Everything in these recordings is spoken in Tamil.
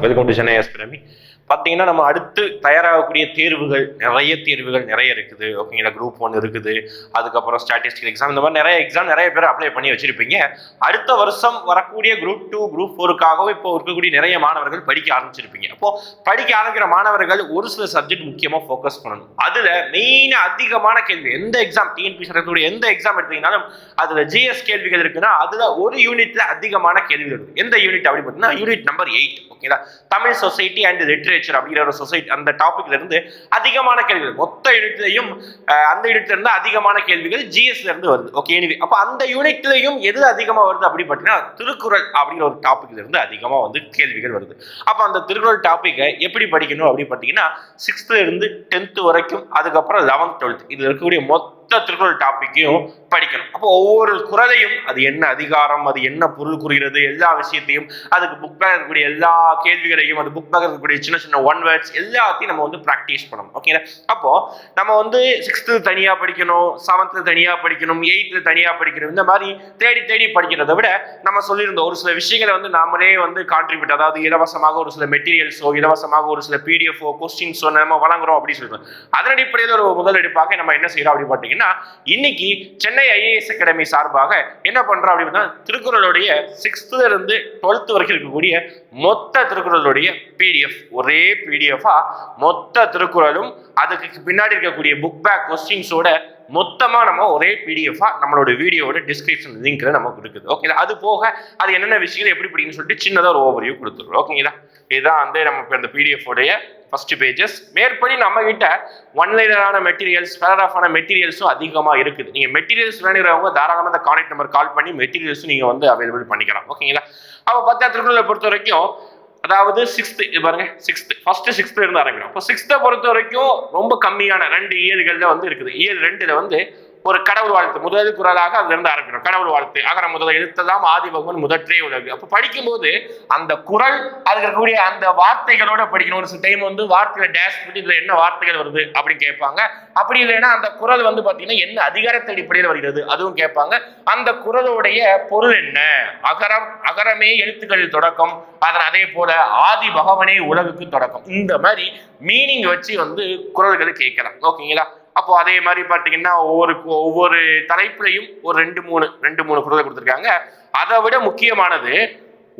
welcome to para mim, பார்த்தீங்கன்னா நம்ம அடுத்து தயாராகக்கூடிய தேர்வுகள் நிறைய தேர்வுகள் நிறைய இருக்குது. ஓகேங்களா குரூப் ஒன் இருக்குது. அதுக்கப்புறம் ஸ்டாட்டிஸ்டிக் எக்ஸாம் இந்த மாதிரி நிறைய எக்ஸாம் நிறைய பேர் அப்ளை பண்ணி வச்சிருப்பீங்க. அடுத்த வருஷம் வரக்கூடிய குரூப் டூ குரூப் ஃபோருக்காகவும் இப்போ இருக்கக்கூடிய நிறைய மாணவர்கள் படிக்க ஆரம்பிச்சிருப்பீங்க. அப்போ படிக்க ஆரம்பிக்கிற மாணவர்கள் ஒரு சில சப்ஜெக்ட் முக்கியமாக ஃபோக்கஸ் பண்ணணும். அதில் மெயினாக அதிகமான கேள்வி எந்த எக்ஸாம் டிஎன்பிசி நடக்கக்கூடிய எந்த எக்ஸாம் எடுத்தீங்கன்னாலும் அதில் ஜிஎஸ் கேள்விகள் இருக்குன்னா அதில் ஒரு யூனிட்ல அதிகமான கேள்விகள் இருக்கு. எந்த யூனிட் அப்படி பார்த்தீங்கன்னா யூனிட் நம்பர் எயிட் ஓகேங்களா தமிழ் சொசைட்டி அண்ட் லிட்ரேச்சர் அப்படிங்கிற ஒரு சொசைட்டி அந்த டாபிக்ல இருந்து அதிகமான கேள்விகள் மொத்த யூனிட்லையும் அந்த யூனிட்ல இருந்து அதிகமான கேள்விகள் ஜிஎஸ்ல இருந்து வருது. ஓகே எனிவே அப்போ அந்த யூனிட்லையும் எது அதிகமாக வருது அப்படி பார்த்தீங்கன்னா திருக்குறள் அப்படிங்கிற ஒரு டாபிக்ல இருந்து அதிகமாக வந்து கேள்விகள் வருது. அப்போ அந்த திருக்குறள் டாப்பிக்கை எப்படி படிக்கணும் அப்படின்னு பார்த்தீங்கன்னா சிக்ஸ்த்ல இருந்து டென்த்து வரைக்கும் அதுக்கப்புறம் லெவன்த் டுவெல்த் இதுல இருக்கக்கூடிய மொத்த திருக்குறள் டாப்பிக்கையும் படிக்கணும். அப்போ ஒவ்வொரு குரலையும் அது என்ன அதிகாரம் அது என்ன பொருள் குறிகிறது எல்லா விஷயத்தையும் அதுக்கு புக் பேக் இருக்கக்கூடிய எல்லா கேள்விகளையும் அது புக் பேக் இருக்கக்கூடிய சின்ன சின்ன ஒன் வேர்ட்ஸ் எல்லாத்தையும் நம்ம வந்து ப்ராக்டிஸ் பண்ணணும். ஓகேங்களா அப்போ நம்ம வந்து சிக்ஸ்த்து தனியாக படிக்கணும் செவன்த்து தனியாக படிக்கணும் எயித்து தனியாக படிக்கணும் இந்த மாதிரி தேடி தேடி படிக்கிறத விட நம்ம சொல்லியிருந்தோம் ஒரு சில விஷயங்களை வந்து நாமளே வந்து கான்ட்ரிபியூட் அதாவது இலவசமாக ஒரு சில மெட்டீரியல்ஸோ இலவசமாக ஒரு சில பிடிஎஃப்ஓ கொஸ்டின்ஸோ நம்ம வழங்குறோம் அப்படின்னு சொல்லுவோம் அதன் அடிப்படையில் ஒரு முதல் எடுப்பாக நம்ம என்ன செய்யறோம் அப்படின்னு பார்த்தீங்கன்னா இன்னைக்கு சென்னை ஐஏஎஸ் அகாடமி சார்பாக என்ன பண்றோம் அப்படின்னா திருக்குறளுடைய சிக்ஸ்த்துல இருந்து டுவெல்த் வரைக்கும் இருக்கக்கூடிய மொத்த திருக்குறளுடைய பிடிஎஃப் ஒரே பிடிஎஃபா மொத்த திருக்குறளும் அதுக்கு பின்னாடி இருக்கக்கூடிய புக் பேக் கொஸ்டின்ஸோட மொத்தமாக நம்ம ஒரே பிடிஎஃபாக நம்மளோட வீடியோவோட டிஸ்கிரிப்ஷன் லிங்க்கில் நமக்கு இருக்குது. ஓகேங்களா அது போக அது என்னென்ன விஷயங்கள் எப்படி படிக்கணும்னு சொல்லிட்டு சின்னதாக ஒரு ஓவர்வியூ கொடுத்துருவோம் ஓகேங்களா இதுதான் வந்து நம்ம இப்போ அந்த பிடிஎஃப் உடைய ஃபர்ஸ்ட் பேஜஸ் மேற்படி நம்ம கிட்ட ஒன் லைனரான மெட்டீரியல்ஸ் பேராகிராஃபான மெட்டீரியல்ஸும் அதிகமாக இருக்குது. நீங்கள் மெட்டீரியல்ஸ் வேணுங்கிறவங்க தாராளமாக அந்த கான்டாக்ட் நம்பர் கால் பண்ணி மெட்டீரியல்ஸும் நீங்கள் வந்து அவைலபிள் பண்ணிக்கலாம். ஓகேங்களா அப்போ பத்தாயிரத்துக்குள்ள பொறுத்த வரைக்கும் அதாவது சிக்ஸ்த்து இது பாருங்க சிக்ஸ்த்து ஃபர்ஸ்ட் சிக்ஸ்த்ல இருந்து ஆரம்பிக்கணும். அப்போ சிக்ஸ்த்தை பொறுத்த வரைக்கும் ரொம்ப கம்மியான ரெண்டு இயல்கள்ல வந்து இருக்குது. இயல் ரெண்டுல வந்து ஒரு கடவுள் வாழ்த்து. முதல் குரலாக அதுல இருந்து ஆரம்பிக்கணும் கடவுள் வாழ்த்து. அகர முதல் எழுத்ததாம் ஆதிபகவன் முதற்றே உலகு. அப்போ படிக்கும்போது அந்த குரல் அதுக்கு இருக்கக்கூடிய அந்த வார்த்தைகளோட படிக்கணும். ஒரு சில டைம் வந்து வார்த்தையில டேஷ் பண்ணி இதுல என்ன வார்த்தைகள் வருது அப்படின்னு கேட்பாங்க. அப்படி இல்லைன்னா அந்த குரல் வந்து பார்த்தீங்கன்னா என்ன அதிகாரத்தை அடிப்படையில் வருகிறது அதுவும் கேட்பாங்க. அந்த குரலுடைய பொருள் என்ன? அகரம் அகரமே எழுத்துக்களில் தொடக்கம். அதன் அதே போல ஆதி பகவனே உலகுக்கு தொடக்கம். இந்த மாதிரி மீனிங் வச்சு வந்து குரல்களை கேட்கலாம். ஓகேங்களா? அப்போ அதே மாதிரி பார்த்தீங்கன்னா ஒவ்வொரு ஒவ்வொரு தலைப்புலையும் ஒரு ரெண்டு மூணு ரெண்டு மூணு குரலை கொடுத்துருக்காங்க. அதை விட முக்கியமானது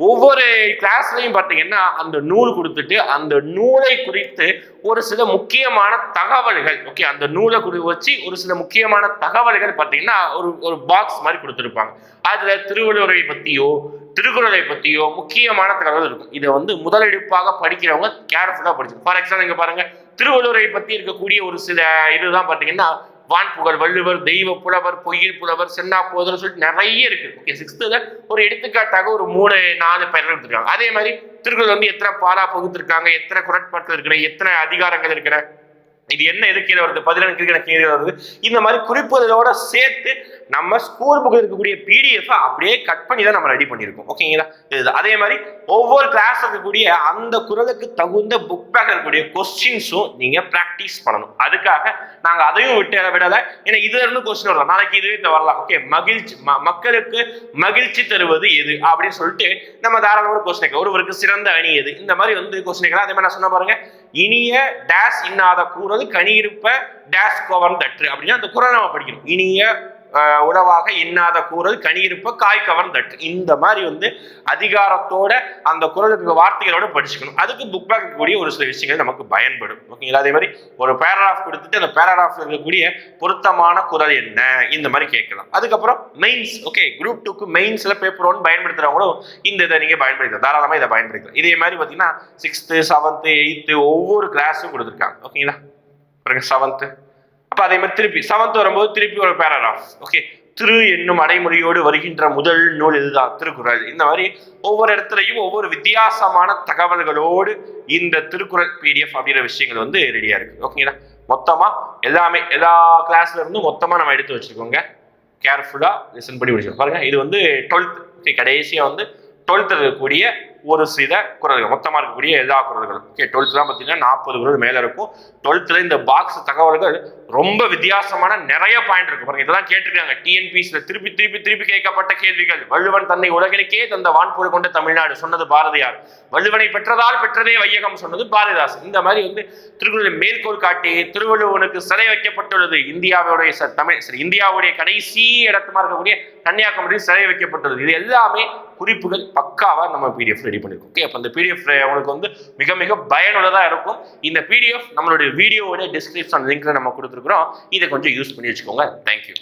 ஒவ்வொரு கிளாஸ்லையும் பார்த்தீங்கன்னா அந்த நூல் கொடுத்துட்டு அந்த நூலை குறித்து ஒரு சில முக்கியமான தகவல்கள் ஓகே அந்த நூலை குறி வச்சு ஒரு சில முக்கியமான தகவல்கள் பார்த்தீங்கன்னா ஒரு ஒரு பாக்ஸ் மாதிரி கொடுத்துருப்பாங்க. அதில் திருவள்ளுவரை பற்றியோ திருக்குறளை பற்றியோ முக்கியமான தகவல் இருக்கும். இதை வந்து முதலெடுப்பாக படிக்கிறவங்க கேர்ஃபுல்லாக படிச்சு ஃபார் எக்ஸாம்பிள் இங்கே பாருங்கள் திருவள்ளுவரை பற்றி இருக்கக்கூடிய ஒரு சில இதுதான் பார்த்தீங்கன்னா வான் புகழ் வள்ளுவர் தெய்வ புலவர் பொய்யில் புலவர் சென்னா போதர் சொல்லிட்டு நிறைய இருக்கு. ஓகே சிக்ஸ்த்துல ஒரு எடுத்துக்காட்டாக ஒரு மூணு நாலு பெயர்கள் எடுத்துருக்காங்க. அதே மாதிரி திருக்குறள் வந்து எத்தனை பாலா பகுத்திருக்காங்க எத்தனை குரட்பாட்கள் இருக்கிற எத்தனை அதிகாரங்கள் இருக்கிற இது என்ன எது கீழே வருது? பதினெண்டு கீழே வருது. இந்த மாதிரி குறிப்புகளோட சேர்த்து நம்ம ஸ்கூல் புக்கில் இருக்கக்கூடிய பிடிஎஃப் அப்படியே கட் பண்ணி தான் நம்ம ரெடி பண்ணியிருக்கோம். ஓகேங்களா இது அதே மாதிரி ஒவ்வொரு கிளாஸ் இருக்கக்கூடிய அந்த குரலுக்கு தகுந்த புக் பேக் இருக்கக்கூடிய கொஸ்டின்ஸும் நீங்கள் ப்ராக்டிஸ் பண்ணணும். அதுக்காக நாங்கள் அதையும் விட்டு விடல. ஏன்னா இதுல இருந்து கொஸ்டின் வரலாம். நாளைக்கு இதுவே இந்த வரலாம். ஓகே மகிழ்ச்சி. ம- மக்களுக்கு மகிழ்ச்சி தருவது எது? அப்படின்னு சொல்லிட்டு நம்ம தாராளமாக கொஸ்டின் ஒருவருக்கு சிறந்த அணி எது? இந்த மாதிரி வந்து கொஸ்டின் அதே மாதிரி நான் சொன்ன பாருங்க இனிய டேஷ் இன்னாத கூறது கனியிருப்ப டேஷ் கவர்ன் தற்று அப்படின்னா அந்த குரல் நம்ம படிக்கணும். இனிய உறவாக உணவாக இன்னாத கூறல் கனியிருப்ப காய் கவர்ந்தட்டு. இந்த மாதிரி வந்து அதிகாரத்தோட அந்த குரலுக்கு வார்த்தைகளோட படிச்சுக்கணும். அதுக்கு புக் பேக் இருக்கக்கூடிய ஒரு சில விஷயங்கள் நமக்கு பயன்படும். ஓகேங்களா அதே மாதிரி ஒரு பேராகிராஃப் கொடுத்துட்டு அந்த பேராகிராஃப்ல இருக்கக்கூடிய பொருத்தமான குரல் என்ன? இந்த மாதிரி கேட்கலாம். அதுக்கப்புறம் மெயின்ஸ் ஓகே குரூப் டூக்கு மெயின்ஸ்ல பேப்பர் ஒன் பயன்படுத்துறவங்களும் இந்த இதை நீங்க பயன்படுத்தலாம். தாராளமா இதை பயன்படுத்தலாம். இதே மாதிரி பார்த்தீங்கன்னா சிக்ஸ்த்து செவன்த்து எயித்து ஒவ்வொரு கிளாஸும் கொடுத்துருக்காங்க. ஓகேங்களா பாருங்க செவன்த்து அப்போ அதே மாதிரி திருப்பி செவன்த் வரும்போது திருப்பி ஒரு பேராகிராஃப் ஓகே திரு என்னும் அடைமொழியோடு வருகின்ற முதல் நூல் இதுதான் திருக்குறள். இந்த மாதிரி ஒவ்வொரு இடத்துலையும் ஒவ்வொரு வித்தியாசமான தகவல்களோடு இந்த திருக்குறள் பிடிஎஃப் அப்படிங்கிற விஷயங்கள் வந்து ரெடியா இருக்கு. ஓகேங்களா மொத்தமா எல்லாமே எல்லா கிளாஸ்ல இருந்தும் மொத்தமா நம்ம எடுத்து வச்சுக்கோங்க கேர்ஃபுல்லா லிசன் பண்ணி முடிச்சிருக்கோம். பாருங்க இது வந்து டுவெல்த் ஓகே கடைசியா வந்து டுவெல்த் இருக்கக்கூடிய ஒரு சில குரல்கள். மொத்தமாக இருக்கக்கூடிய எல்லா குரல்களும். ஓகே டுவெல்த்லாம் பார்த்தீங்கன்னா நாற்பது குரல் மேலே இருக்கும். டுவெல்த்தில் இந்த பாக்ஸ் தகவல்கள் ரொம்ப வித்தியாசமான நிறைய பாயிண்ட் இருக்கு. பாருங்க இதெல்லாம் கேட்டிருக்காங்க. டிஎன்பிசியில் திருப்பி திருப்பி திருப்பி கேட்கப்பட்ட கேள்விகள். வள்ளுவன் தன்னை உலகினுக்கே தந்த வான்போர் கொண்ட தமிழ்நாடு சொன்னது பாரதியார். வள்ளுவனை பெற்றதால் பெற்றதே வையகம் சொன்னது பாரதிதாசன் இந்த மாதிரி வந்து திருக்குறளை மேற்கோள் காட்டி திருவள்ளுவனுக்கு சிலை வைக்கப்பட்டுள்ளது. இந்தியாவுடைய ச- தமிழ் சரி இந்தியாவுடைய கடைசி இடத்துமா இருக்கக்கூடிய கன்னியாகுமரி சிறை வைக்கப்பட்டுள்ளது இது எல்லாமே குறிப்புகள் பக்காவா நம்ம பிடிஎஃப் ரெடி பண்ணிருக்கோம். ஓகே அப்போ இந்த பிடிஎஃப் உங்களுக்கு வந்து மிக மிக பயனுள்ளதா இருக்கும். இந்த பிடிஎஃப் நம்மளுடைய வீடியோவோட டிஸ்கிரிப்ஷன் லிங்க்ல நம்ம கொடுத்துருக்குறோம். இதை கொஞ்சம் யூஸ் பண்ணி வச்சுக்கோங்க. தேங்க்யூ